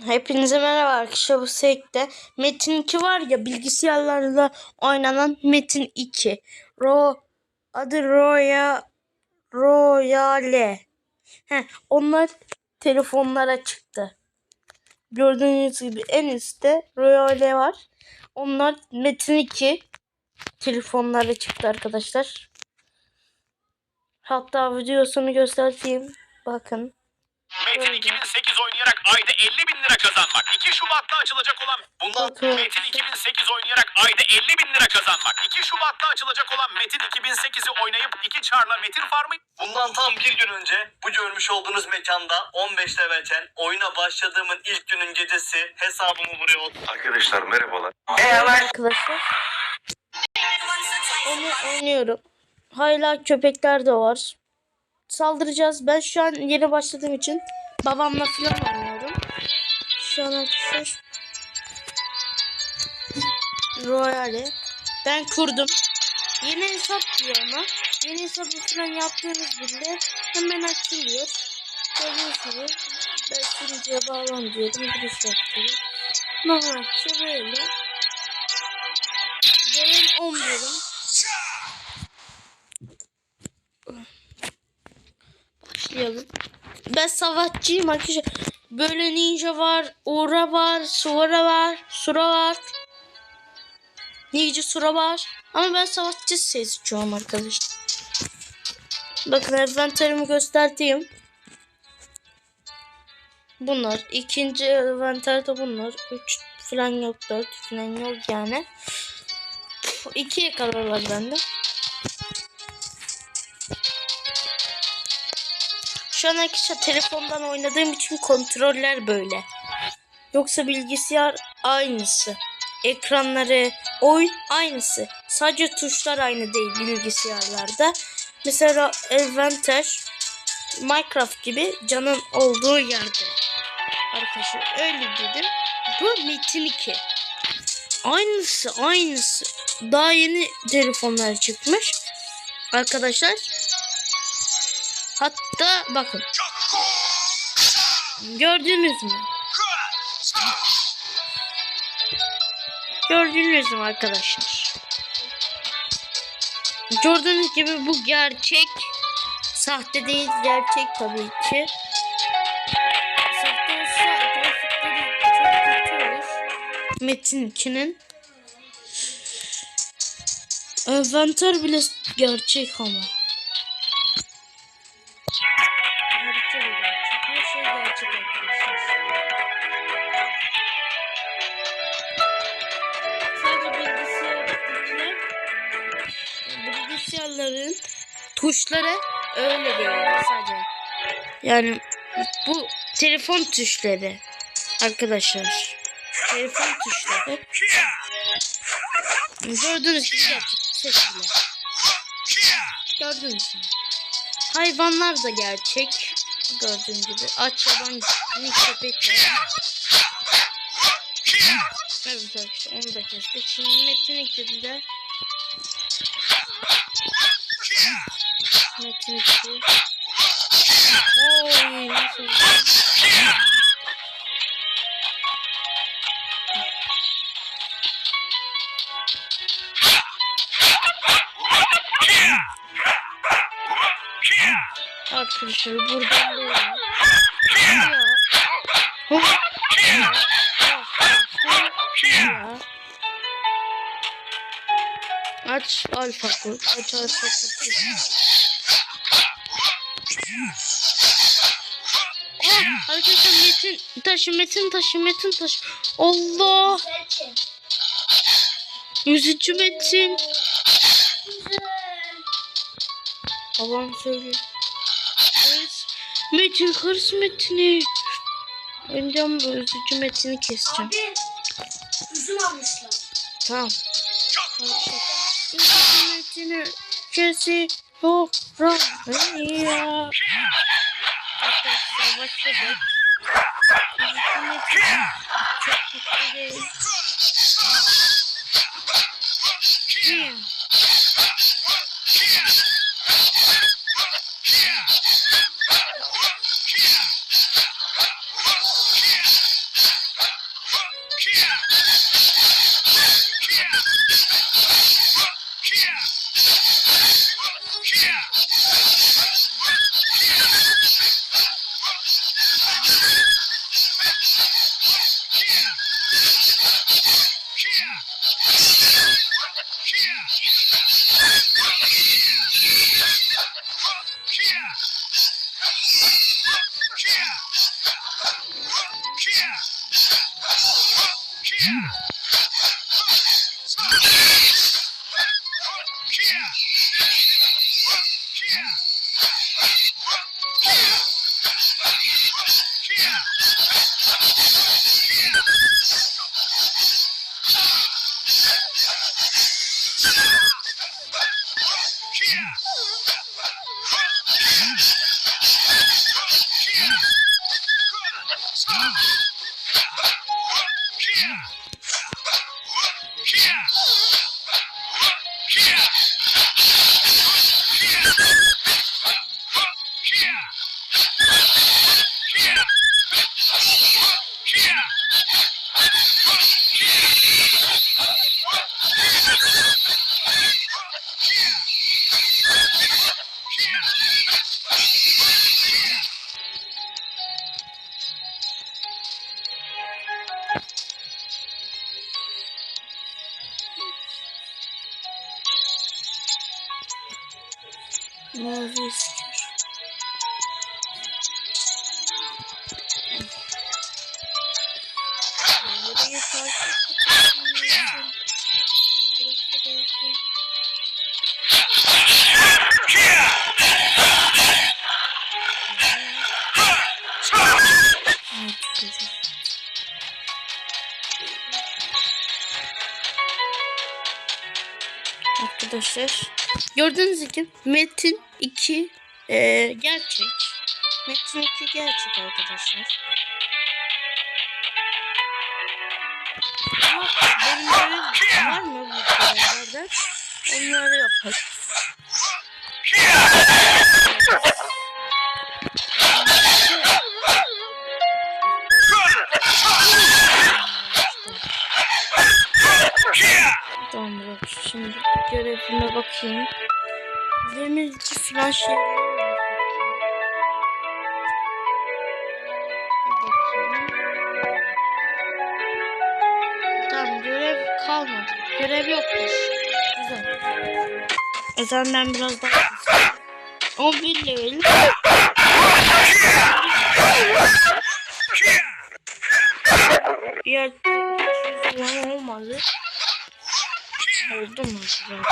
Hepinize merhaba arkadaşlar bu sekte. Metin 2 var ya bilgisayarlarla oynanan Metin 2. Ro adı Roya Royale. He, onlar telefonlara çıktı. Gördüğünüz gibi en üstte Royale var. Onlar Metin 2 telefonlara çıktı arkadaşlar. Hatta videosunu göstereyim. Bakın. Metin 2008 oynayarak ayda 50 bin lira kazanmak. 2 Şubat'ta açılacak olan bundan. Metin 2008 oynayarak ayda 50 bin lira kazanmak. 2 Şubat'ta açılacak olan Metin 2008'i oynayıp 2 çarla Metin Farm'ı Bundan tam bir gün önce bu görmüş olduğunuz mekanda 15 levelken oyuna başladığımın ilk günün gecesi hesabımı buraya ot- Arkadaşlar merhabalar. arkadaşlar. Onu oynuyorum. Hala köpekler de var. Saldıracağız. Ben şu an yeni başladığım için babamla falan oynuyorum. Şu an arkadaşlar Royale. Ben kurdum. Yeni hesap diyor ama. Yeni hesabı falan yaptığınız bile hemen açılıyor. Gördüğünüz gibi ben sürücüye bağlan diyorum. Giriş yapıyorum. Normal şey böyle. Level 10 Başlayalım. Ben savaşçıyım arkadaşlar. Böyle ninja var, Ura var, Sura var, Sura var. Ninja Sura var. Ama ben savaşçı seçiyorum arkadaşlar. Bakın envanterimi göstereyim. Bunlar. ikinci envanterde bunlar. Üç falan yok, dört falan yok yani. İkiye kadar var bende. Şu an arkadaşlar telefondan oynadığım için kontroller böyle. Yoksa bilgisayar aynısı. Ekranları, oyun aynısı. Sadece tuşlar aynı değil bilgisayarlarda. Mesela Adventure, Minecraft gibi canın olduğu yerde. Arkadaşlar öyle dedim. Bu Metin 2. Aynısı aynısı. Daha yeni telefonlar çıkmış. Arkadaşlar. Hatta bakın. Gördünüz mü? Gördünüz mü arkadaşlar? Gördüğünüz gibi bu gerçek. Sahte değil gerçek tabii ki. Sahte. Metin 2'nin. Envanter bile gerçek ama. Tuşları öyle değil sadece. Yani bu telefon tuşları arkadaşlar. Telefon tuşları. Gördüğünüz gibi gerçek şekilde. Gördünüz mü? Hayvanlar da gerçek. Gördüğünüz gibi. Aç yaban köpek var. Evet arkadaşlar onu da kestik. Şimdi Metin 2'de 2 Oy nasıl Arkadaşlar buradan böyle. Ya. Ya. Aç alfa. Aç alfa Arkadaşlar metin taşı metin taşı metin taşı. Allah. Yüzücü metin. Babam söylüyor. Hırs. Metin hırs metini. Önce bu yüzücü metini keseceğim. Abi üzüm almışlar. Tamam. Hükümetini kesiyorum ya. Arkadaşlar başladık. Hükümeti çok mutlu değil. Ya. Mavi istiyor. you movies. Arkadaşlar gördüğünüz gibi Metin 2 eee, gerçek. Metin 2 gerçek arkadaşlar. Ama benim var mı bu görevlerde? Onları yaparız. Bakayım. Demirci falan görev kalmadı. Görev yokmuş. Güzel. Ben biraz daha kısayım. 11 level. 200 falan olmadı. Oldu mu acaba?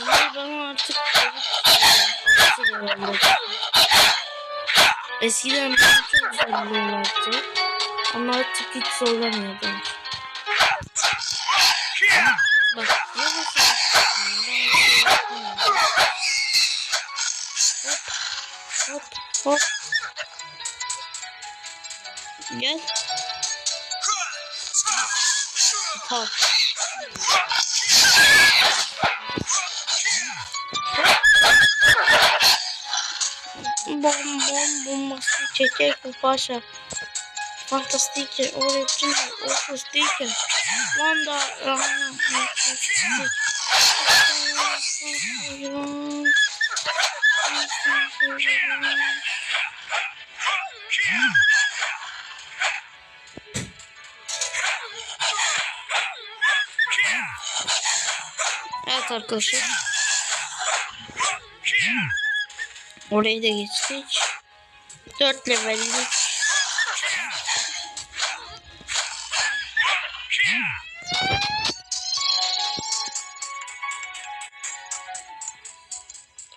Bunlar bana artık. Eskiden beni çok zorluyorlardı. Ama artık hiç zorlamıyor. Bak yavaş yavaş. Hop hop hop. Gel. Tamam. Bom bom bombası çeker bu paşa. Fantastike, origin, opustike. Wanda, rahman, Evet arkadaşlar. Orayı da geçtik. 4 levellik.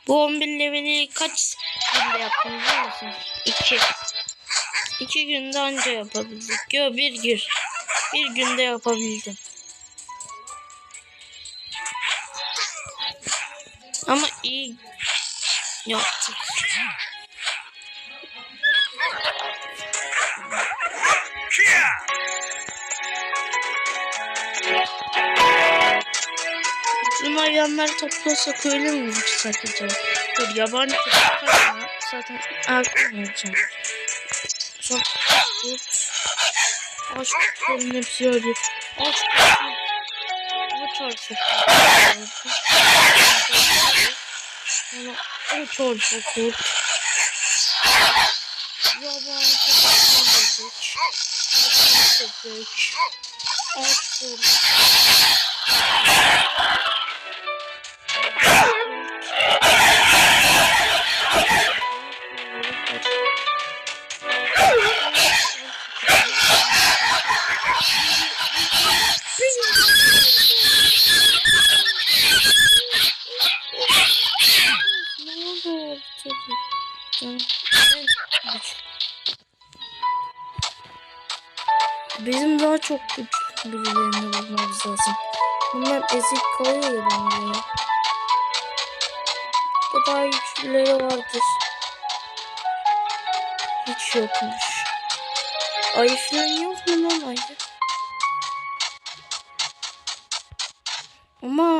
Bu 11 leveli kaç günde yaptım biliyor musunuz? 2. 2 günde anca yapabildik. Yo bir gün. Bir günde yapabildim. Ama iyi yaptık. Bunlar yanları toplasak öyle mi uçsak acaba? Dur yabancı tutarsa zaten almayacağım. Çok kurt. Aç kurtların hepsi arıyor. Aç kurtlar. Bu Sonra o çarşı kurt. Yabancı tutarsa böcek. Yabancı böcek. Aç kurt. Bizim daha çok güçlü birilerini bulmamız lazım. Bunlar ezik kalıyor ya bana ya. Başka daha güçlüleri vardır. Hiç yokmuş. Ayı falan yok mu lan ayı? Ama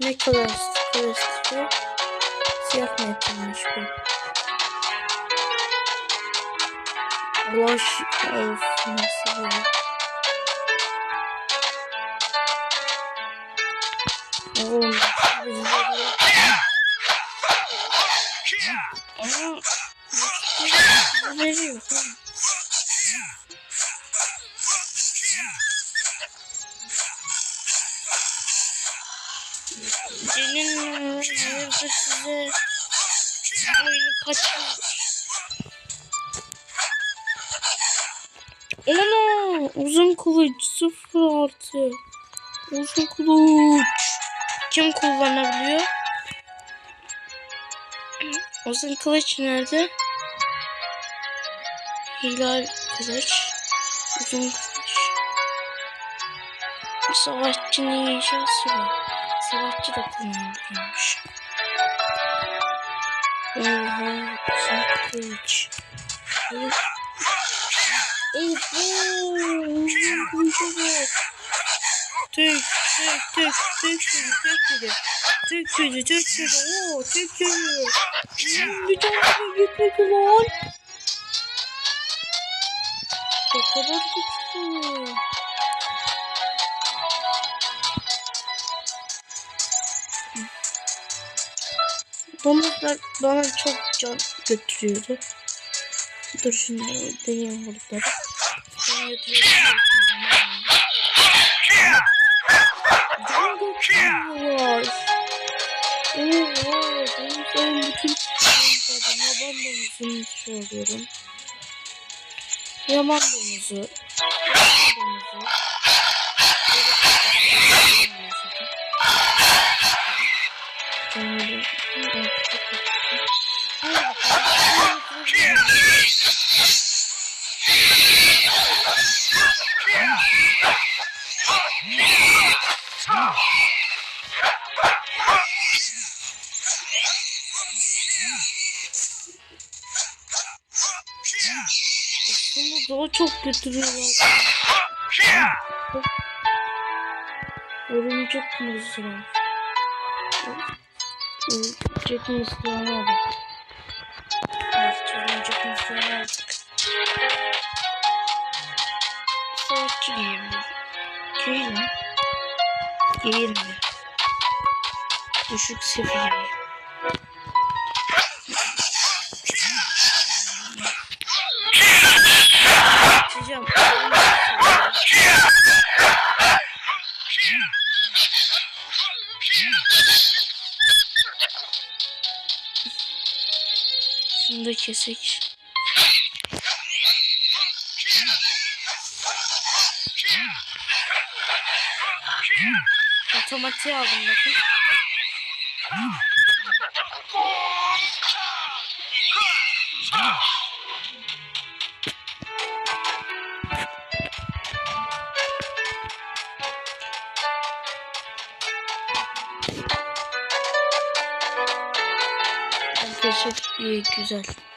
ne kadar istiyor? Siyah metalmiş bu. Bulaş of nasıl böyle? Oğlum veriyor? Hayırdır size oyunu kaçırmış. Uzun kılıç sıfır artı. Uzun kılıç. Kim kullanabiliyor? Uzun kılıç nerede? Hilal kılıç. Uzun kılıç. Savaşçının icası var. Savaşçı da kullanılıyormuş. Oha, uzun kılıç. Tek, tek, tek, tek sürü, tek sürü. Tek sürü, tek sürü. Oo, sürü. Hmm, Bir tane de gitmedi lan. Ne kadar güçlü. Domuzlar bana çok can götürüyordu. Dur şimdi deneyeyim burada. Can götürüyordu. Can götürüyorlar. Domuzların bütün domuzunu söylüyorum. Yaman domuzu. Yaman domuzu. Aslında daha çok götürüyorlar. Örümcek mızrağı. Örümcek mızrağını aldık. Evet, örümcek mızrağını aldık. Savaşçı giyebilir. Giyelim. 20 düşük seviye Hocam Şunu da kesek. Yeah. Otomatiğe aldım bakın. Arkadaşlar iyi güzel.